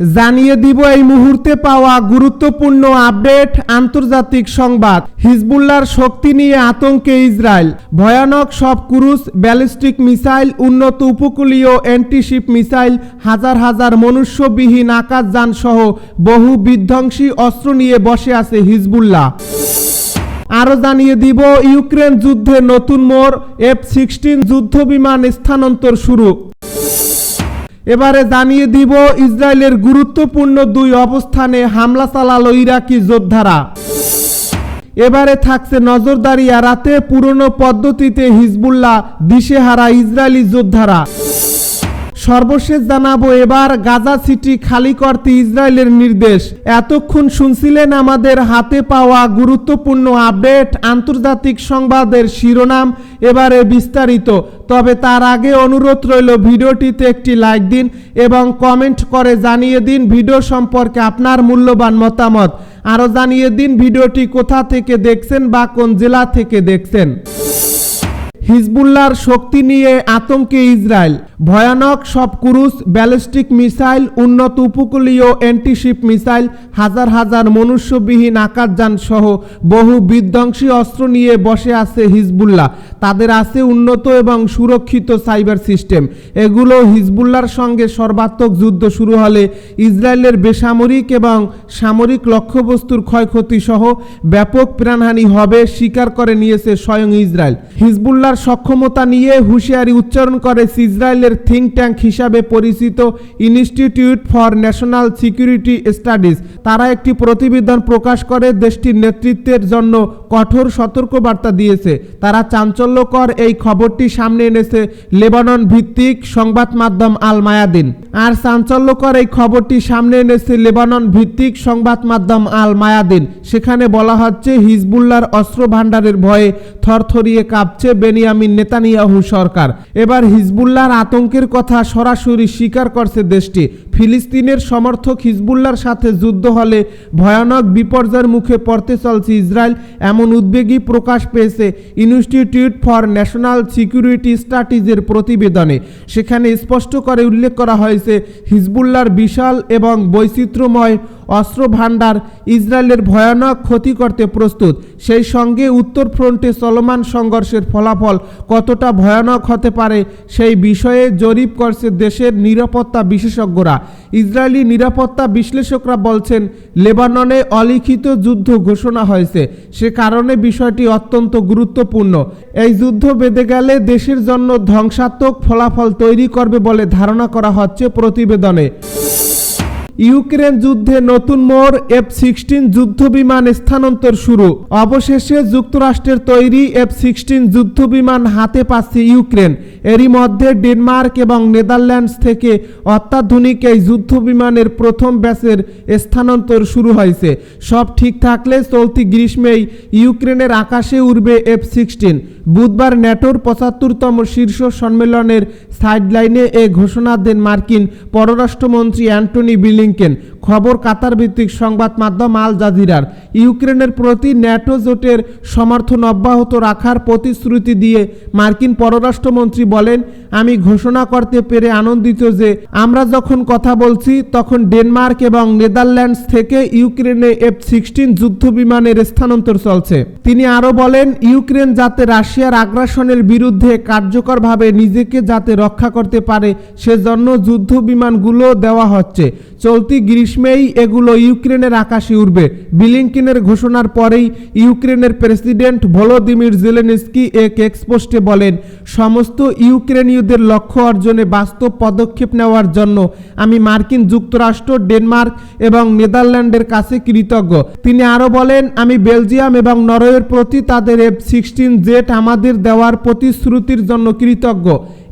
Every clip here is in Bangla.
জানিয়ে দিব এই মুহূর্তে পাওয়া গুরুত্বপূর্ণ আপডেট আন্তর্জাতিক সংবাদ। হিজবুল্লার শক্তি নিয়ে আতঙ্কে ইসরায়েল। ভয়ানক সব ক্রুজ, ব্যালিস্টিক মিসাইল, উন্নত উপকূলীয় অ্যান্টিশিপ মিসাইল, হাজার হাজার মনুষ্যবিহীন আকাশযান সহ বহু বিধ্বংসী অস্ত্র নিয়ে বসে আছে হিজবুল্লাহ। আরও জানিয়ে দিব, ইউক্রেন যুদ্ধে নতুন মোড় এফ সিক্সটিন যুদ্ধ বিমান স্থানান্তর শুরু। এবারে জানিয়ে দিব, ইসরায়েলের গুরুত্বপূর্ণ দুই অবস্থানে হামলা চালালো ইরাকি যোদ্ধারা। এবারে থাকছে নজরদারি রাতে পুরনো পদ্ধতিতে হিজবুল্লাহ দিশেহারা ইসরায়েলি যোদ্ধারা। সর্বশেষ জানাব এবার গাজা সিটি খালি করতে ইসরায়েলের নির্দেশ। এতক্ষণ শুনছিলেন আমাদের হাতে পাওয়া গুরুত্বপূর্ণ আপডেট, আন্তর্জাতিক সংবাদের শিরোনাম, এবারে বিস্তারিত। তবে তার আগে অনুরোধ রইল ভিডিওটিতে একটি লাইক দিন এবং কমেন্ট করে জানিয়ে দিন ভিডিও সম্পর্কে আপনার মূল্যবান মতামত। আরও জানিয়ে দিন ভিডিওটি কোথা থেকে দেখছেন বা কোন জেলা থেকে দেখছেন। হিজবুল্লাহর শক্তি নিয়ে আতঙ্কে ইসরায়েল। ভয়ানক সব ক্রুজ, ব্যালিস্টিক মিসাইল, উন্নত উপকূলীয় অ্যান্টিশিপ মিসাইল, হাজার হাজার মনুষ্যবিহীন আকাশযান সহ বহু বিধ্বংসী অস্ত্র নিয়ে বসে আছে হিজবুল্লাহ। তাদের আছে উন্নত এবং সুরক্ষিত সাইবার সিস্টেম। এগুলো হিজবুল্লাহর সঙ্গে সর্বাত্মক যুদ্ধ শুরু হলে ইসরায়েলের বেসামরিক এবং সামরিক লক্ষ্যবস্তুর ক্ষয়ক্ষতি সহ ব্যাপক প্রাণহানি হবে স্বীকার করে নিয়েছে স্বয়ং ইসরায়েল। হিজবুল্লাহর সক্ষমতা নিয়ে হুঁশিয়ারি উচ্চারণ করে ইসরায়েলের থিঙ্ক ট্যাঙ্ক হিসাবে পরিচিত institute for national security studies. তারা একটি প্রতিবেদন প্রকাশ করে দেশটির নেতৃত্বের জন্য কঠোর সতর্কবার্তা দিয়েছে। তারা চাঞ্চল্যকর এই খবরটি সামনে এনেছে লেবানন ভিত্তিক সংবাদ মাধ্যম আল মায়াদিন আর চাঞ্চল্যকর এই খবরটি সামনে এনেছে লেবানন ভিত্তিক সংবাদ মাধ্যম আল মায়াদিন সেখানে বলা হচ্ছে হিজবুল্লার অস্ত্র ভাণ্ডারের ভয়ে থরথরিয়ে কাঁপছে বেনিয়ামিন নেতানিয়াহু সরকার। এবার হিজবুল্লাহর আতঙ্কের কথা সরাসরি স্বীকার করছে দেশটি। ফিলিস্তিনের সমর্থক হিজবুল্লার সাথে যুদ্ধ হলে ভয়ানক বিপর্যয়ের মুখে পড়তে চলছে ইসরায়েল, এমন উদ্বেগই প্রকাশ পেয়েছে ইনস্টিটিউট ফর ন্যাশনাল সিকিউরিটি স্টাডিজের প্রতিবেদনে। সেখানে স্পষ্ট করে উল্লেখ করা হয়েছে হিজবুল্লার বিশাল এবং বৈচিত্র্যময় অস্ত্র ভাণ্ডার ইসরায়েলের ভয়ানক ক্ষতি করতে প্রস্তুত। সেই সঙ্গে উত্তর ফ্রন্টে চলমান সংঘর্ষের ফলাফল কতটা ভয়ানক হতে পারে সেই বিষয়ে জরিপ করছে দেশের নিরাপত্তা বিশেষজ্ঞরা। ইসরায়েলি নিরাপত্তা বিশ্লেষকরা বলছেন, লেবাননে অলিখিত যুদ্ধ ঘোষণা হয়েছে। সে কারণে বিষয়টি অত্যন্ত গুরুত্বপূর্ণ। এই যুদ্ধ বেঁধে গেলে দেশের জন্য ধ্বংসাত্মক ফলাফল তৈরি করবে বলে ধারণা করা হচ্ছে প্রতিবেদনে। ইউক্রেন যুদ্ধে নতুন মোড় এফ সিক্সটিন যুদ্ধ বিমান স্থানান্তর শুরু। অবশেষে যুক্তরাষ্ট্রের তৈরি এফ সিক্সটিন যুদ্ধ বিমান হাতে পাচ্ছে ইউক্রেন। এরই মধ্যে ডেনমার্ক এবং নেদারল্যান্ডস থেকে অত্যাধুনিক এই যুদ্ধ বিমানের প্রথম ব্যাচের স্থানান্তর শুরু হয়েছে। সব ঠিক থাকলে চলতি গ্রীষ্মেই ইউক্রেনের আকাশে উড়বে এফ সিক্সটিন বুধবার ন্যাটোর পঁচাত্তরতম শীর্ষ সম্মেলনের সাইডলাইনে এ ঘোষণা দেন মার্কিন পররাষ্ট্রমন্ত্রী অ্যান্টনি বিলিংকেন। খবর কাতার ভিত্তিক সংবাদ মাধ্যম আল জাজিরার। ইউক্রেনের প্রতি ন্যাটো জোটের সমর্থন অব্যাহত রাখার প্রতিশ্রুতি দিয়ে মার্কিন পররাষ্ট্রমন্ত্রী বলেন, আমি ঘোষণা করতে পেরে আনন্দিত যে আমরা যখন কথা বলছি, তখন ডেনমার্ক এবং নেদারল্যান্ডস থেকে ইউক্রেনে এফ সিক্সটিন যুদ্ধ বিমানের স্থানান্তর চলছে। তিনি আরও বলেন, ইউক্রেন যাতে রাশিয়ার আগ্রাসনের বিরুদ্ধে কার্যকরভাবে নিজেকে যাতে রক্ষা করতে পারে, সেজন্য যুদ্ধ বিমানগুলো দেওয়া হচ্ছে। চলতি গ্রীষ্মেই এগুলো ইউক্রেনের আকাশে উঠবে বিলিংকিনের ঘোষণার পরেই ইউক্রেনের প্রেসিডেন্ট ভলোদিমির জেলেনস্কি এক এক্সপোস্টে বলেন, সমস্ত ইউক্রেনীয়দের লক্ষ্য অর্জনে বাস্তব পদক্ষেপ নেওয়ার জন্য আমি মার্কিন যুক্তরাষ্ট্র, ডেনমার্ক এবং নেদারল্যান্ডের কাছে কৃতজ্ঞ। তিনি আরও বলেন, আমি বেলজিয়াম এবং নরওয়ের প্রতি তাদের এফ সিক্সটিন জেট আমাদের দেওয়ার প্রতিশ্রুতির জন্য কৃতজ্ঞ।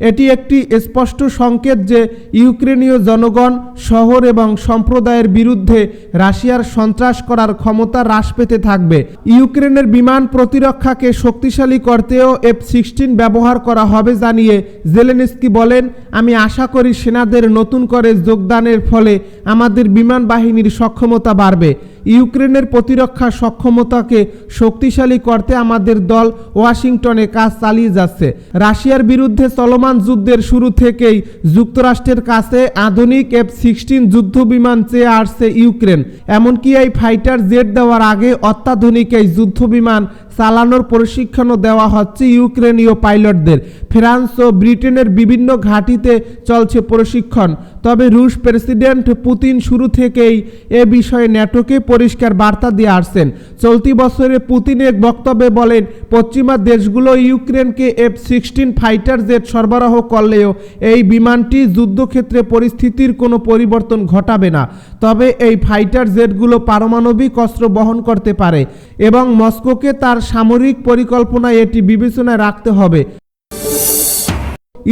এটি একটি স্পষ্ট সংকেত যে ইউক্রেনীয় জনগণ, শহর এবং সম্প্রদায়ের বিরুদ্ধে রাশিয়ার সন্ত্রাস করার ক্ষমতা হ্রাস পেতে থাকবে। ইউক্রেনের বিমান প্রতিরক্ষাকে শক্তিশালী করতেও এফ সিক্সটিন ব্যবহার করা হবে জানিয়ে জেলেনস্কি বলেন, আমি আশা করি সেনাদের নতুন করে যোগদানের ফলে আমাদের বিমান বাহিনীর সক্ষমতা বাড়বে। ইউক্রেনের প্রতিরক্ষা সক্ষমতাকে শক্তিশালী করতে আমাদের দল ওয়াশিংটনে কাজ চালিয়ে যাচ্ছে। রাশিয়ার বিরুদ্ধে চলমান চলমান যুদ্ধের শুরু থেকেই যুক্তরাষ্ট্রের কাছে আধুনিক এফ সিক্সটিন যুদ্ধ বিমান চেয়ে আসছে ইউক্রেন। এমনকি এই ফাইটার জেট দেওয়ার আগে অত্যাধুনিক এই যুদ্ধ বিমান চালানোর প্রশিক্ষণও দেওয়া হচ্ছে ইউক্রেনীয় পাইলটদের। ফ্রান্স ও ব্রিটেনের বিভিন্ন ঘাঁটিতে চলছে প্রশিক্ষণ। তবে রুশ প্রেসিডেন্ট পুতিন শুরু থেকেই এ বিষয়ে ন্যাটোকে পরিষ্কার বার্তা দিয়ে আসছেন। চলতি বছরে পুতিন এক বক্তব্যে বলেন, পশ্চিমা দেশগুলো ইউক্রেনকে এফ সিক্সটিন ফাইটার জেট সরবরাহ করলেও এই বিমানটি যুদ্ধক্ষেত্রে পরিস্থিতির কোনো পরিবর্তন ঘটাবে না। তবে এই ফাইটার জেটগুলো পারমাণবিক অস্ত্র বহন করতে পারে এবং মস্কোকে তার সামরিক পরিকল্পনায় এটি বিবেচনায় রাখতে হবে।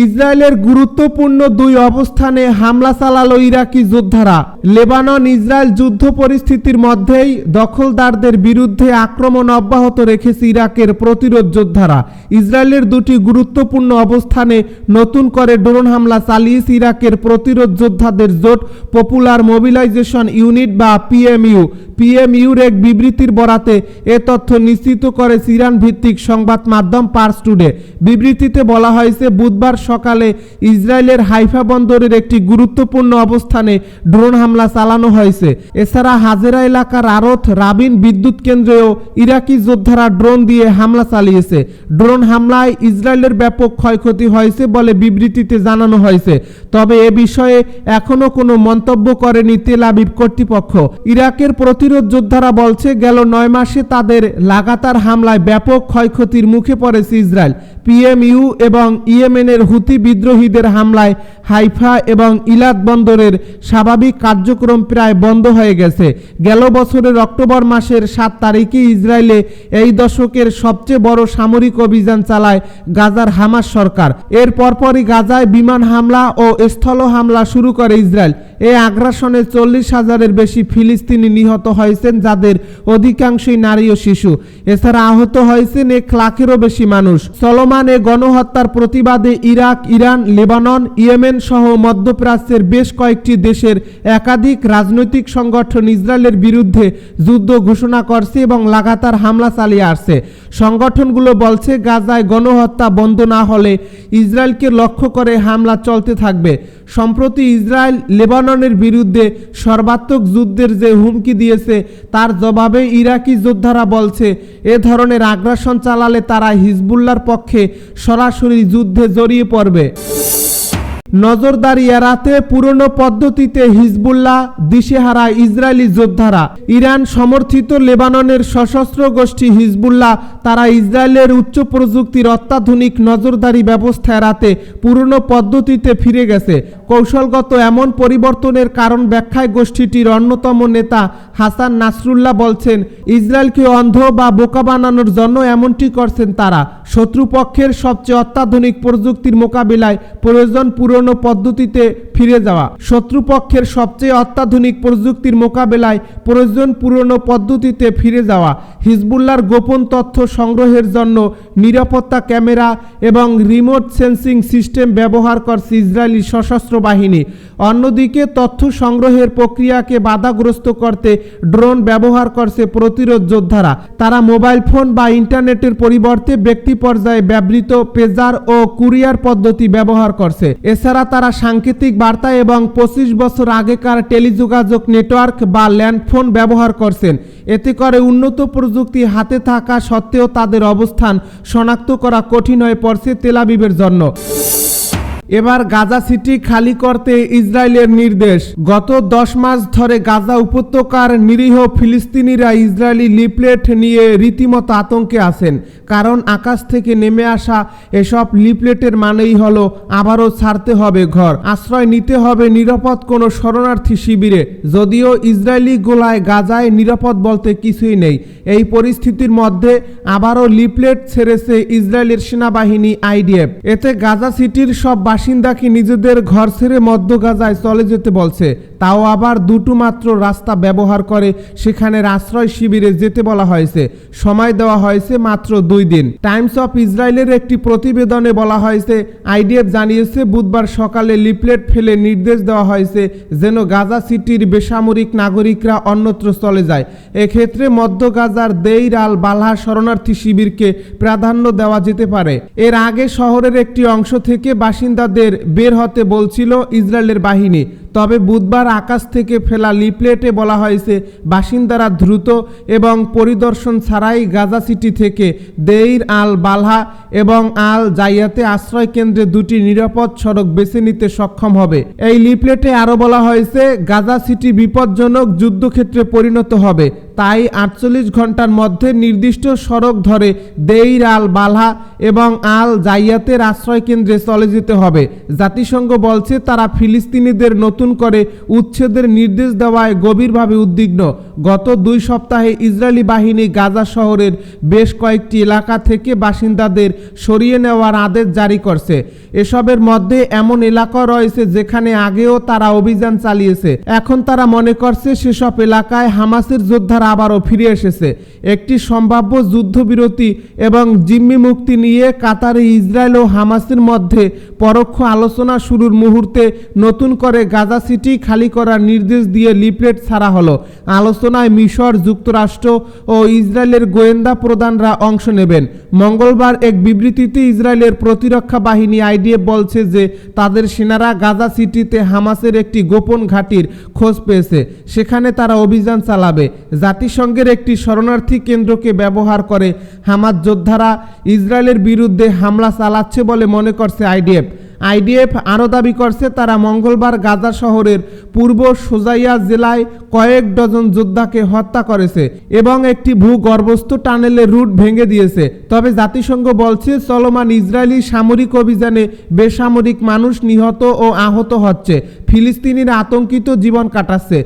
ইসরায়েলের গুরুত্বপূর্ণ দুই অবস্থানে হামলা চালালো ইরাকি যোদ্ধারা। লেবানন, ইসরায়েল যুদ্ধ পরিস্থিতির মধ্যেই দখলদারদের বিরুদ্ধে আক্রমণ অব্যাহত রেখেছে ইরাকের প্রতিরোধ যোদ্ধারা। ইসরায়েলের দুটি গুরুত্বপূর্ণ অবস্থানে নতুন করে ড্রোন হামলা চালিয়েছে ইরাকের প্রতিরোধ যোদ্ধাদের জোট পপুলার মোবিলাইজেশন ইউনিট বা পিএমইউ। পিএমইউর এক বিবৃতির বরাতে এ তথ্য নিশ্চিত করে ইরান ভিত্তিক সংবাদ মাধ্যম পার্স টুডে বিবৃতিতে বলা হয়েছে, বুধবার সকালে ইসরায়েলের হাইফা বন্দরের একটি গুরুত্বপূর্ণ অবস্থানে ড্রোন হামলা চালানো হয়েছে। এছাড়া হাজেরা এলাকার আরত রাবিন বিদ্যুৎ কেন্দ্রেও ইরাকি যোদ্ধারা ড্রোন দিয়ে হামলা চালিয়েছে। ড্রোন হামলায় ইসরায়েলের ব্যাপক ক্ষয়ক্ষতি হয়েছে বলে বিবৃতিতে জানানো হয়েছে। তবে এ বিষয়ে এখনও কোনো মন্তব্য করেনি তেল আবিব কর্তৃপক্ষ। ইরাকের প্রতিরোধ যোদ্ধারা বলছে, গেল নয় মাসে তাদের লাগাতার হামলায় ব্যাপক ক্ষয়ক্ষতির মুখে পড়েছে ইসরায়েল। পিএমইউ এবং ইয়েমেনের হুতি বিদ্রোহীদের হামলায় হাইফা এবং ইলাদ বন্দরের স্বাভাবিক কার্যক্রম প্রায় বন্ধ হয়ে গেছে। গেল বছরের অক্টোবর মাসের সাত তারিখে ইসরায়েলে এই দশকের সবচেয়ে বড় সামরিক অভিযান চালায় গাজার হামাস সরকার। এর পরপরই গাজায় বিমান হামলা ও স্থল হামলা শুরু করে ইসরায়েল। এই আগ্রাসনে চল্লিশ হাজারের বেশি ফিলিস্তিনি নিহত হয়েছেন যাদের অধিকাংশই নারী ও শিশু। এছাড়া আহত হয়েছেন এক লাখেরও বেশি মানুষ। চলমান এ গণহত্যার প্রতিবাদে ইরাক, ইরান, লেবানন, ইয়েমেন সহ মধ্যপ্রাচ্যের বেশ কয়েকটি দেশের একাধিক রাজনৈতিক সংগঠন ইসরায়েলের বিরুদ্ধে যুদ্ধ ঘোষণা করছে এবং লাগাতার হামলা চালিয়ে আসছে। সংগঠনগুলো বলছে, গাজায় গণহত্যা বন্ধ না হলে ইসরায়েলকে লক্ষ্য করে হামলা চলতে থাকবে। সম্প্রতি ইসরায়েল লেবাননের বিরুদ্ধে সর্বাত্মক যুদ্ধের যে হুমকি দিয়েছে, তার জবাবে ইরাকি যোদ্ধারা বলছে, এ ধরনের আগ্রাসন চালালে তারা হিজবুল্লার পক্ষে সরাসরি যুদ্ধে জড়িয়ে পড়বে। নজরদারি এড়াতে পুরনো পদ্ধতিতে হিজবুল্লাহ দিশেহারা ইসরায়েলি যোদ্ধারা, ইরান সমর্থিত লেবাননের সশস্ত্র গোষ্ঠী হিজবুল্লাহ, তারা ইসরায়েলের উচ্চ প্রযুক্তির অত্যাধুনিক নজরদারি ব্যবস্থা এড়াতে পুরনো পদ্ধতিতে ফিরে গেছে। কৌশলগত এমন পরিবর্তনের কারণ ব্যাখ্যায় গোষ্ঠীটির অন্যতম নেতা হাসান নাসরুল্লাহ বলছেন, ইসরায়েলকে অন্ধ বা বোকা বানানোর জন্য এমনটি করছেন তারা। শত্রুপক্ষের সবচেয়ে অত্যাধুনিক প্রযুক্তির মোকাবিলায় প্রয়োজন পুরনো পদ্ধতিতে ফিরে যাওয়া। শত্রুপক্ষের সবচেয়ে অত্যাধুনিক প্রযুক্তির মোকাবেলায় প্রয়োজন পুরনো পদ্ধতিতে ফিরে যাওয়া। হিজবুল্লার গোপন তথ্য সংগ্রহের জন্য নিরাপত্তা ক্যামেরা এবং রিমোট সেন্সিং সিস্টেম ব্যবহার করছে ইসরায়েলি সশস্ত্র বাহিনী অন্যদিকে তথ্য সংগ্রহের প্রক্রিয়াকে বাধাগ্রস্ত করতে ড্রোন ব্যবহার করছে প্রতিরোধ যোদ্ধারা। তারা মোবাইল ফোন বা ইন্টারনেটের পরিবর্তে ব্যক্তি পর্যায়ে ব্যবহৃত পেজার ও কুরিয়ার পদ্ধতি ব্যবহার করছে। এছাড়া তারা সাংকেতিক বার্তা এবং পঁচিশ বছর আগেকার টেলিযোগাযোগ নেটওয়ার্ক বা ল্যান্ডফোন ব্যবহার করছেন। এতে করে উন্নত প্রযুক্তি হাতে থাকা সত্ত্বেও তাদের অবস্থান শনাক্ত করা কঠিন হয়ে পড়ছে তেলাবিবের জন্য। এবার গাজা সিটি খালি করতে ইসরায়েলের নির্দেশ। গত দশ মাস ধরে গাজা উপত্যকার নিরীহ ফিলিস্তিনিরা ইসরায়েলি লিপলেট নিয়ে রীতিমতো আতঙ্কে আছেন। কারণ আকাশ থেকে নেমে আসা এসব লিপলেটের মানেই হলো আবারও ছাড়তে হবে ঘর। আশ্রয় নিতে হবে নিরাপদ কোনো শরণার্থী শিবিরে। যদিও ইসরায়েলি গোলায় গাজায় নিরাপদ বলতে কিছুই নেই। এই পরিস্থিতির মধ্যে আবারও লিপলেট ছেড়েছে ইসরায়েলের সেনাবাহিনী আইডিএফ। এতে গাজা সিটির সব বাসিন্দাকে নিজেদের ঘর ছেড়ে মধ্য গাজায় চলে যেতে বলছে? তাও আবার দুটো মাত্র রাস্তা ব্যবহার করে সেখানের আশ্রয় শিবিরে যেতে বলা হয়েছে। সময় দেওয়া হয়েছে মাত্র দুই দিন। টাইমস অফ ইসরায়েলের একটি প্রতিবেদনে বলা হয়েছে, আইডিএফ জানিয়েছে, বুধবার সকালে লিফলেট ফেলে নির্দেশ দেওয়া হয়েছে যেন গাজা সিটির বেসামরিক নাগরিকরা অন্যত্র চলে যায়। এক্ষেত্রে মধ্য গাজার দেইর আল বালহা শরণার্থী শিবিরকে প্রাধান্য দেওয়া যেতে পারে। এর আগে শহরের একটি অংশ থেকে বাসিন্দাদের বের হতে বলছিল ইসরায়েলের বাহিনী। তবে বুধবার আকাশ থেকে ফেলা লিফলেটে বলা হয়েছে, বাসিন্দারা দ্রুত এবং পরিদর্শন ছাড়াই গাজা সিটি থেকে দেইর আল বালহা এবং আল জাইয়াতে আশ্রয় কেন্দ্রে দুটি নিরাপদ সড়ক বেছে নিতে সক্ষম হবে। এই লিফলেটে আরও বলা হয়েছে, গাজা সিটি বিপজ্জনক যুদ্ধক্ষেত্রে পরিণত হবে। তাই আটচল্লিশ ঘণ্টার মধ্যে নির্দিষ্ট সড়ক ধরে দেইর আল বালহা এবং আল জাইয়াতের আশ্রয় কেন্দ্রে চলে যেতে হবে। জাতিসংঘ বলছে, তারা ফিলিস্তিনিদের নতুন করে উচ্ছেদের নির্দেশ দেওয়ায় গভীরভাবে উদ্বিগ্ন। গত দুই সপ্তাহে ইসরায়েলি বাহিনী গাজা শহরের বেশ কয়েকটি এলাকা থেকে বাসিন্দাদের সরিয়ে নেওয়ার আদেশ জারি করছে। এসবের মধ্যে এমন এলাকা রয়েছে যেখানে আগেও তারা অভিযান চালিয়েছে। এখন তারা মনে করছে, সেসব এলাকায় হামাসের যোদ্ধারা আবারও ফিরে এসেছে। একটি সম্ভাব্য যুদ্ধবিরতি এবং জিম্মি মুক্তি নিয়ে কাতারে ইসরায়েল ও হামাসের মধ্যে পরোক্ষ আলোচনা শুরুর মুহূর্তে নতুন করে গাজা সিটি খালি করার নির্দেশ দিয়ে লিফলেট ছাড়া হলো। আলোচনায় মিশর, যুক্তরাষ্ট্র ও ইসরায়েলের গোয়েন্দা প্রধানরা অংশ নেবেন। মঙ্গলবার এক বিবৃতিতে ইসরায়েলের প্রতিরক্ষা বাহিনী আইডিএফ বলছে যে তাদের সেনারা গাজা সিটিতে হামাসের একটি গোপন ঘাঁটির খোঁজ পেয়েছে। সেখানে তারা অভিযান চালাবে। জাতিসংঘের একটি শরণার্থী কেন্দ্রকে ব্যবহার করে হামাস যোদ্ধারা ইসরায়েলের বিরুদ্ধে হামলা চালাচ্ছে বলে মনে করছে আইডিএফ। আইডিএফ আরও দাবি করছে, তারা মঙ্গলবার গাজা শহরের পূর্ব সোজাইয়া জেলায় কয়েক ডজন যোদ্ধাকে হত্যা করেছে এবং একটি ভূগর্ভস্থ টানেলের রুট ভেঙে দিয়েছে। তবে জাতিসংঘ বলছে, চলমান ইসরায়েলি সামরিক অভিযানে বেসামরিক মানুষ নিহত ও আহত হচ্ছে। ফিলিস্তিনিরা আতঙ্কিত জীবন কাটাচ্ছে।